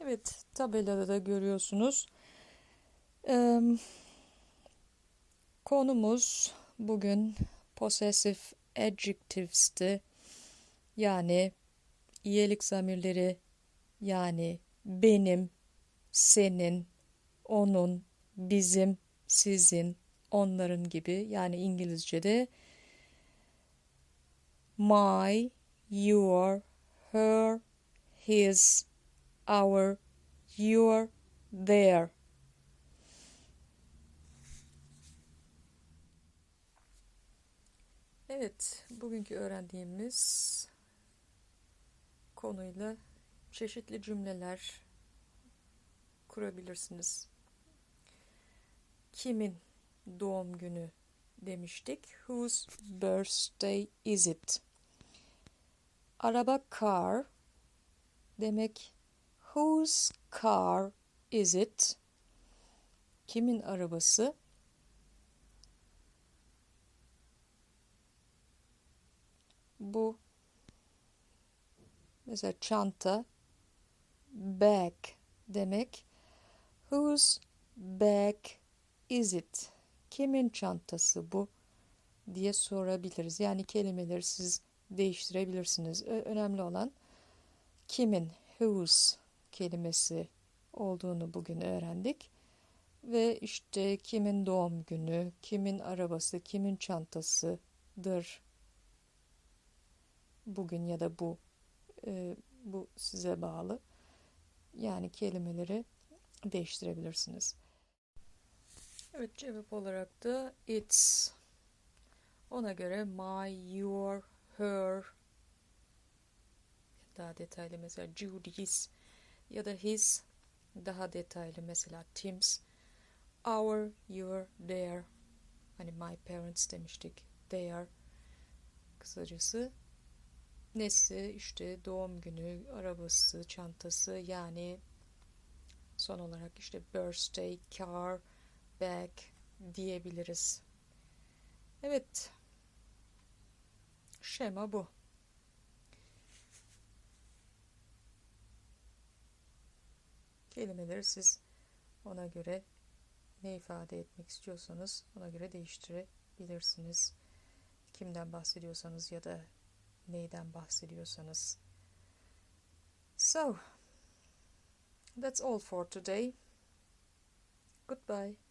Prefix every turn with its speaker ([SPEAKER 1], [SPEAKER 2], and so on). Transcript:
[SPEAKER 1] Evet, tabelada da görüyorsunuz. Eee, konumuz bugün possessive adjectives'ti. Yani iyilik zamirleri yani benim, senin, onun, bizim, sizin, onların gibi yani İngilizce'de my, your, her, his, our, your, their. Evet, bugünkü öğrendiğimiz konuyla çeşitli cümleler kurabilirsiniz. Kimin doğum günü demiştik? Whose birthday is it? Araba car demek whose car is it? Kimin arabası? Bu mesela çanta bag demek. Whose bag is it? Kimin çantası bu diye sorabiliriz. Yani kelimeleri siz değiştirebilirsiniz. Önemli olan kimin, whose kelimesi olduğunu bugün öğrendik. Ve işte kimin doğum günü, kimin arabası, kimin çantasıdır bugün ya da bu e, bu size bağlı. Yani kelimeleri değiştirebilirsiniz. Evet cevap olarak da it's ona göre my, your, her daha detaylı mesela Judy's ya da his daha detaylı mesela Tim's our, your, their hani my parents demiştik their kısacası nesi işte doğum günü arabası çantası yani son olarak işte birthday car bag diyebiliriz. Evet. Şema bu. Kelimeleri siz ona göre ne ifade etmek istiyorsanız ona göre değiştirebilirsiniz. Kimden bahsediyorsanız ya da neyden bahsediyorsanız. So, that's all for today. Goodbye.